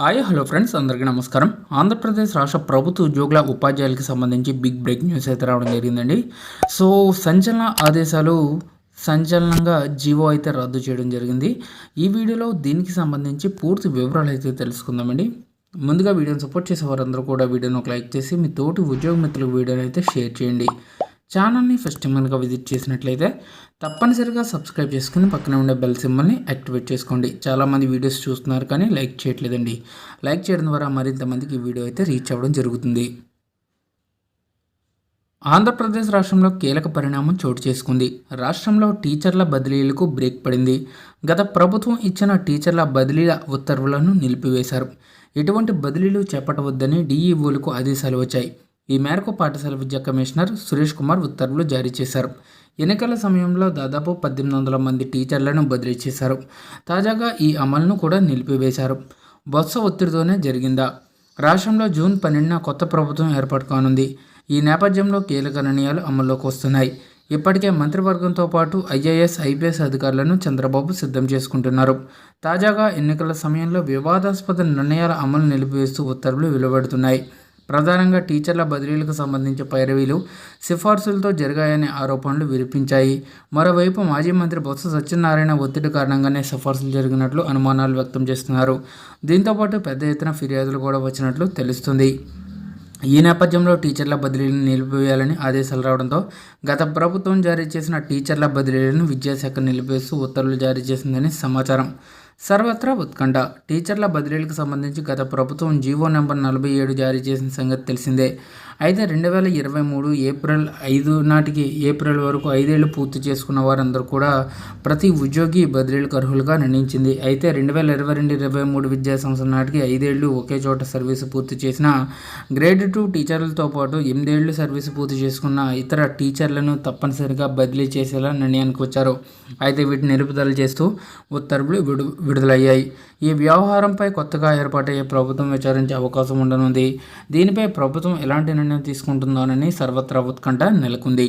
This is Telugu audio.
హాయ్ హలో ఫ్రెండ్స్ అందరికీ నమస్కారం. ఆంధ్రప్రదేశ్ రాష్ట్ర ప్రభుత్వ ఉద్యోగుల ఉపాధ్యాయులకి సంబంధించి బిగ్ బ్రేక్ న్యూస్ అయితే రావడం జరిగిందండి. సో సంచలన ఆదేశాలు సంచలనంగా జీవో అయితే రద్దు చేయడం జరిగింది. ఈ వీడియోలో దీనికి సంబంధించి పూర్తి వివరాలు అయితే తెలుసుకుందామండి. ముందుగా వీడియోని సపోర్ట్ చేసే వారందరూ కూడా వీడియోని ఒక లైక్ చేసి మీ తోటి ఉద్యోగ మిత్రులకు వీడియోని అయితే షేర్ చేయండి. ఛానల్ని ఫస్ట్ టైం విజిట్ చేసినట్లయితే తప్పనిసరిగా సబ్స్క్రైబ్ చేసుకుని పక్కన ఉండే బెల్ సింబల్ని యాక్టివేట్ చేసుకోండి. చాలామంది వీడియోస్ చూస్తున్నారు కానీ లైక్ చేయట్లేదండి. లైక్ చేయడం ద్వారా మరింత మందికి ఈ వీడియో అయితే రీచ్ అవ్వడం జరుగుతుంది. ఆంధ్రప్రదేశ్ రాష్ట్రంలో కీలక పరిణామం చోటు చేసుకుంది. రాష్ట్రంలో టీచర్ల బదిలీలకు బ్రేక్ పడింది. గత ప్రభుత్వం ఇచ్చిన టీచర్ల బదిలీల ఉత్తర్వులను నిలిపివేశారు. ఎటువంటి బదిలీలు చేపట్టవద్దని డీఈఓలకు ఆదేశాలు వచ్చాయి. ఈ మేరకు పాఠశాల విద్యా కమిషనర్ సురేష్ కుమార్ ఉత్తర్వులు జారీ చేశారు. ఎన్నికల సమయంలో దాదాపు పద్దెనిమిది వందల మంది టీచర్లను బదిలీ చేశారు. తాజాగా ఈ అమలును కూడా నిలిపివేశారు. బొత్స ఒత్తిడితోనే జరిగిందా? రాష్ట్రంలో జూన్ పన్నెండున కొత్త ప్రభుత్వం ఏర్పాటు కానుంది ఈ నేపథ్యంలో కీలక నిర్ణయాలు అమల్లోకి వస్తున్నాయి. ఇప్పటికే మంత్రివర్గంతో పాటు ఐఏఎస్ ఐపీఎస్ అధికారులను చంద్రబాబు సిద్ధం చేసుకుంటున్నారు. తాజాగా ఎన్నికల సమయంలో వివాదాస్పద నిర్ణయాల అమలు నిలిపివేస్తూ ఉత్తర్వులు వెలువడుతున్నాయి. ప్రధానంగా టీచర్ల బదిలీలకు సంబంధించి పైరవీలు సిఫార్సులతో జరిగాయనే ఆరోపణలు వినిపించాయి. మరోవైపు మాజీ మంత్రి బొత్స సత్యనారాయణ ఒత్తిడి కారణంగానే సిఫార్సులు జరిగినట్లు అనుమానాలు వ్యక్తం చేస్తున్నారు. దీంతోపాటు పెద్ద ఎత్తున ఫిర్యాదులు కూడా వచ్చినట్లు తెలుస్తుంది. ఈ నేపథ్యంలో టీచర్ల బదిలీలను నిలిపివేయాలని ఆదేశాలు రావడంతో గత ప్రభుత్వం జారీ చేసిన టీచర్ల బదిలీలను విద్యాశాఖ నిలిపేస్తూ ఉత్తర్వులు జారీ చేసిందని సమాచారం. సర్వత్రా ఉత్కంఠ. టీచర్ల బదిలీలకు సంబంధించి గత ప్రభుత్వం జీవో నెంబర్ నలభై ఏడు జారీ చేసిన సంగతి తెలిసిందే. అయితే రెండు వేల ఇరవై మూడు ఏప్రిల్ ఐదు నాటికి ఏప్రిల్ వరకు ఐదేళ్ళు పూర్తి చేసుకున్న వారందరూ కూడా ప్రతి ఉద్యోగి బదిలీలకు అర్హులుగా నిర్ణయించింది. అయితే రెండు వేల ఇరవై రెండు ఇరవై మూడు విద్యా సంవత్సరం నాటికి ఐదేళ్ళు ఒకే చోట సర్వీసు పూర్తి చేసిన గ్రేడ్ టూ టీచర్లతో పాటు ఎనిమిదేళ్ళు సర్వీసు పూర్తి చేసుకున్న ఇతర టీచర్లను తప్పనిసరిగా బదిలీ చేసేలా నిర్ణయానికి వచ్చారు. అయితే వీటిని నిలుపుదల చేస్తూ ఉత్తర్వులు విడు విడుదలయ్యాయి. ఈ వ్యవహారంపై కొత్తగా ఏర్పాటయ్యే ప్రభుత్వం విచారించే అవకాశం ఉండనుంది. దీనిపై ప్రభుత్వం ఎలాంటి నిర్ణయం తీసుకుంటుందోనని సర్వత్రా ఉత్కంఠ నెలకొంది.